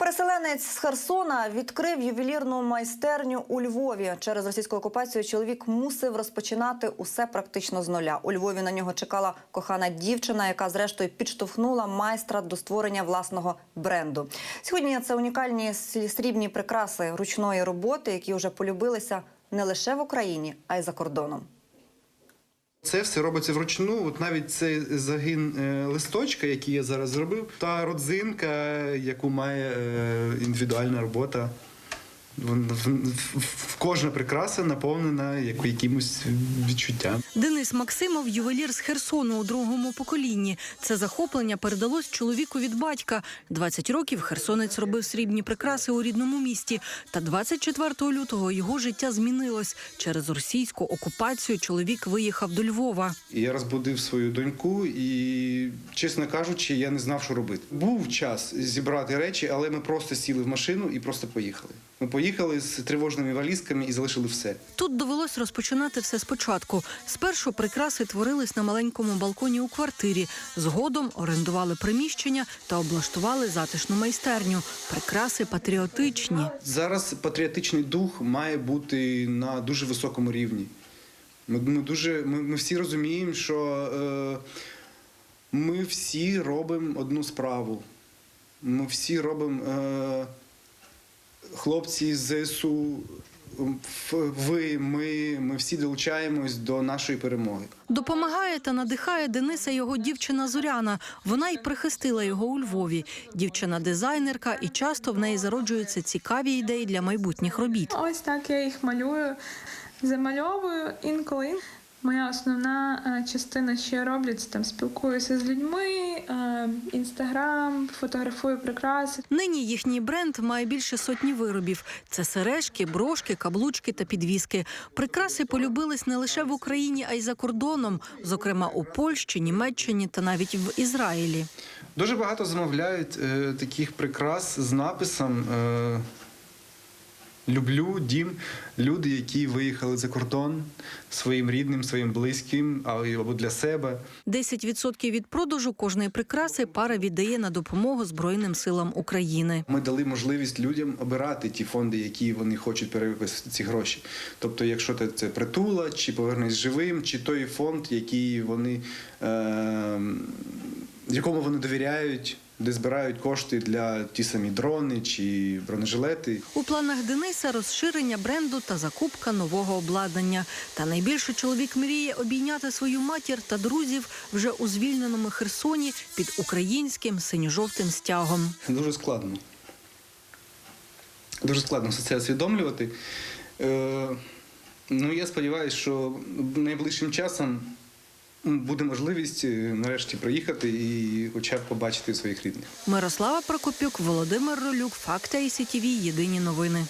Переселенець з Херсона відкрив ювелірну майстерню у Львові. Через російську окупацію чоловік мусив розпочинати усе практично з нуля. У Львові на нього чекала кохана дівчина, яка зрештою підштовхнула майстра до створення власного бренду. Сьогодні це унікальні срібні прикраси ручної роботи, які вже полюбилися не лише в Україні, а й за кордоном. Це все робиться вручну. От навіть цей загін е, листочка, який я зараз зробив, та родзинка, яку має е, індивідуальна робота. В- Кожна прикраса наповнена якимось відчуттям. Денис Максимов ювелір з Херсону у другому поколінні. Це захоплення передалось чоловіку від батька. 20 років херсонець робив срібні прикраси у рідному місті. Та 24 лютого його життя змінилось. Через російську окупацію чоловік виїхав до Львова. Я розбудив свою доньку, і, чесно кажучи, я не знав, що робити. Був час зібрати речі, але ми просто сіли в машину і просто поїхали. Ми поїхали з тривожними валізками і залишили все. Тут довелось розпочинати все спочатку. Спершу прикраси творились на маленькому балконі у квартирі. Згодом орендували приміщення та облаштували затишну майстерню. Прикраси патріотичні. Зараз патріотичний дух має бути на дуже високому рівні. Ми, ми, дуже, ми, ми всі розуміємо, що е, ми всі робимо одну справу. Ми всі робимо е, хлопці з ЗСУ, ви, ми, ми всі долучаємось до нашої перемоги. Допомагає та надихає Дениса його дівчина Зоряна. Вона й прихистила його у Львові. Дівчина дизайнерка, і часто в неї зароджуються цікаві ідеї для майбутніх робіт. Ось так я їх малюю, замальовую інколи. Моя основна е, частина, що я роблю, це там спілкуюся з людьми, інстаграм, фотографую прикраси. Нині їхній бренд має більше сотні виробів. Це сережки, брошки, каблучки та підвіски. Прикраси полюбились не лише в Україні, а й за кордоном, зокрема у Польщі, Німеччині та навіть в Ізраїлі. Дуже багато замовляють е, таких прикрас з написом е, Люблю дім. Люди, які виїхали за кордон своїм рідним, своїм близьким а- або для себе. 10% від продажу кожної прикраси пара віддає на допомогу Збройним силам України. Ми дали можливість людям обирати ті фонди, які вони хочуть перевиписати ці гроші. Тобто, якщо це- це притула, чи повернись живим, чи той фонд, який вони, е, якому вони довіряють, де збирають кошти для ті самі дрони чи бронежилети. У планах Дениса розширення бренду та закупка нового обладнання. Та найбільше чоловік мріє обійняти свою матір та друзів вже у звільненому Херсоні під українським синьо-жовтим стягом. Дуже складно. Дуже складно все це усвідомлювати. Е, ну, я сподіваюся, що найближчим часом буде можливість е, нарешті приїхати і хоча б побачити своїх рідних. Мирослава Прокопюк, Володимир Ролюк, Факти ICTV, Єдині новини.